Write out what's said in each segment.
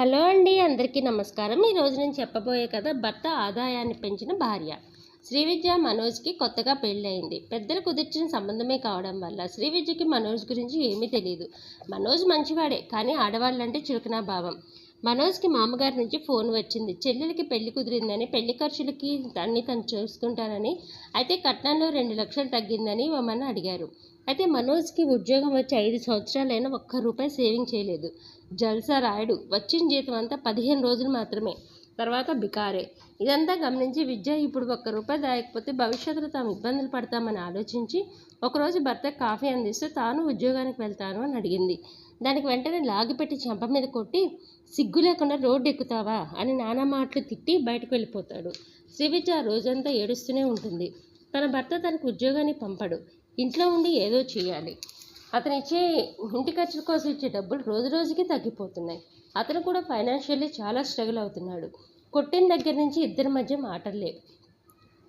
Hello అండి అందరికీ నమస్కారం. ఈ రోజు నేను చెప్పబోయే కథ భర్త ఆదాయాన్ని పెంచిన భార్య. శ్రీవిద్య మనోజ్కి కొత్తగా పెళ్ళయింది. పెద్దలు కుదిర్చిన సంబంధమే కావడం వల్ల శ్రీవిద్యకి మనోజ్ గురించి ఏమీ తెలియదు మనోజ్ మంచివాడే కానీ ఆడవాళ్ళంటే చురుకునా భావం. మనోజ్కి మామగారి నుంచి ఫోన్ వచ్చింది. చెల్లెలకి పెళ్ళి కుదిరిందని పెళ్ళి ఖర్చులకి అన్ని తను చూసుకుంటానని అయితే కట్నంలో రెండు లక్షలు తగ్గిందని మమ్మల్ని అడిగారు. అయితే మనోజ్కి ఉద్యోగం వచ్చి ఐదు సంవత్సరాలైనా ఒక్క రూపాయి సేవింగ్ చేయలేదు. జల్సా రాయుడు వచ్చిన జీతం అంతా పదిహేను రోజులు మాత్రమే. తర్వాత బికారే. ఇదంతా గమనించి విద్య ఇప్పుడు ఒక్క రూపాయి దాయకపోతే భవిష్యత్తులో తాము ఇబ్బందులు పడతామని ఆలోచించి ఒకరోజు భర్త కాఫీ అందిస్తే తాను ఉద్యోగానికి వెళ్తాను అని అడిగింది. దానికి వెంటనే లాగిపెట్టి చెంప మీద కొట్టి సిగ్గు లేకుండా రోడ్డు ఎక్కుతావా అని నానా మాటలు తిట్టి బయటకు వెళ్ళిపోతాడు. శ్రీవిద్య ఆ రోజంతా ఏడుస్తూనే ఉంటుంది. తన భర్త తనకు ఉద్యోగాన్ని పంపడు. ఇంట్లో ఉండి ఏదో చేయాలి. అతను ఇచ్చే ఇంటి ఖర్చుల కోసం ఇచ్చే డబ్బులు రోజు రోజుకి తగ్గిపోతున్నాయి. అతను కూడా ఫైనాన్షియల్లీ చాలా స్ట్రగుల్ అవుతున్నాడు. కొట్టిన దగ్గర నుంచి ఇద్దరి మధ్య మాటలే.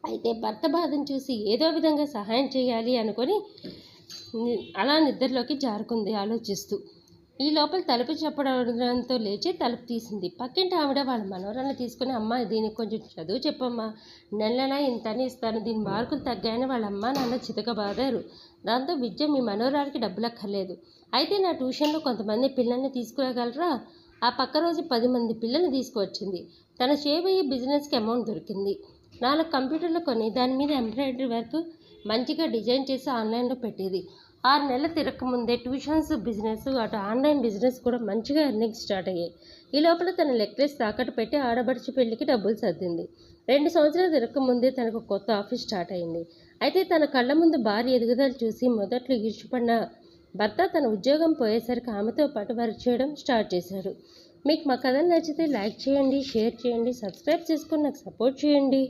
అయితే భర్త బాధను చూసి ఏదో విధంగా సహాయం చేయాలి అనుకొని అలా నిద్రలోకి జారుకుంది ఆలోచిస్తూ. ఈ లోపల తలుపు చెప్పడంతో లేచి తలుపు తీసింది. పక్కింటి ఆవిడ వాళ్ళ మనవరాన్ని తీసుకుని అమ్మ దీనికి కొంచెం చదువు చెప్పమ్మా. నెలనా ఇంతని ఇస్తాను. దీని మార్కులు తగ్గాయని వాళ్ళ అమ్మ నాన్న చితకబాదారు దాంతో విద్య మీ మనవరాలికి డబ్బులక్కర్లేదు. అయితే నా ట్యూషన్లో కొంతమంది పిల్లల్ని తీసుకురాగలరా? ఆ పక్క రోజు పది మంది పిల్లల్ని తీసుకువచ్చింది. తన చేయబోయే బిజినెస్కి అమౌంట్ దొరికింది. నాలుగు కంప్యూటర్లు కొని దాని మీద ఎంబ్రాయిడరీ వర్క్ మంచిగా డిజైన్ చేసి ఆన్లైన్లో పెట్టేది. ఆరు నెలలు తిరగకముందే ట్యూషన్స్ బిజినెస్ అటు ఆన్లైన్ బిజినెస్ కూడా మంచిగా ఎర్నింగ్ స్టార్ట్ అయ్యాయి. ఈ లోపల తన నెక్లెస్ తాకట్టు పెట్టి ఆడబడిచి పెళ్ళికి డబ్బులు సర్దింది. రెండు సంవత్సరాలు తిరగకముందే తనకు కొత్త ఆఫీస్ స్టార్ట్ అయింది. అయితే తన కళ్ళ ముందు భార్య ఎదుగుదల చూసి మొదట్లో ఈర్చుపడిన భర్త తన ఉద్యోగం పోయేసరికి ఆమెతో పాటు వర్క్ చేయడం స్టార్ట్ చేశారు. మీకు మా కథలు నచ్చితే లైక్ చేయండి షేర్ చేయండి సబ్స్క్రైబ్ చేసుకుని నాకు సపోర్ట్ చేయండి.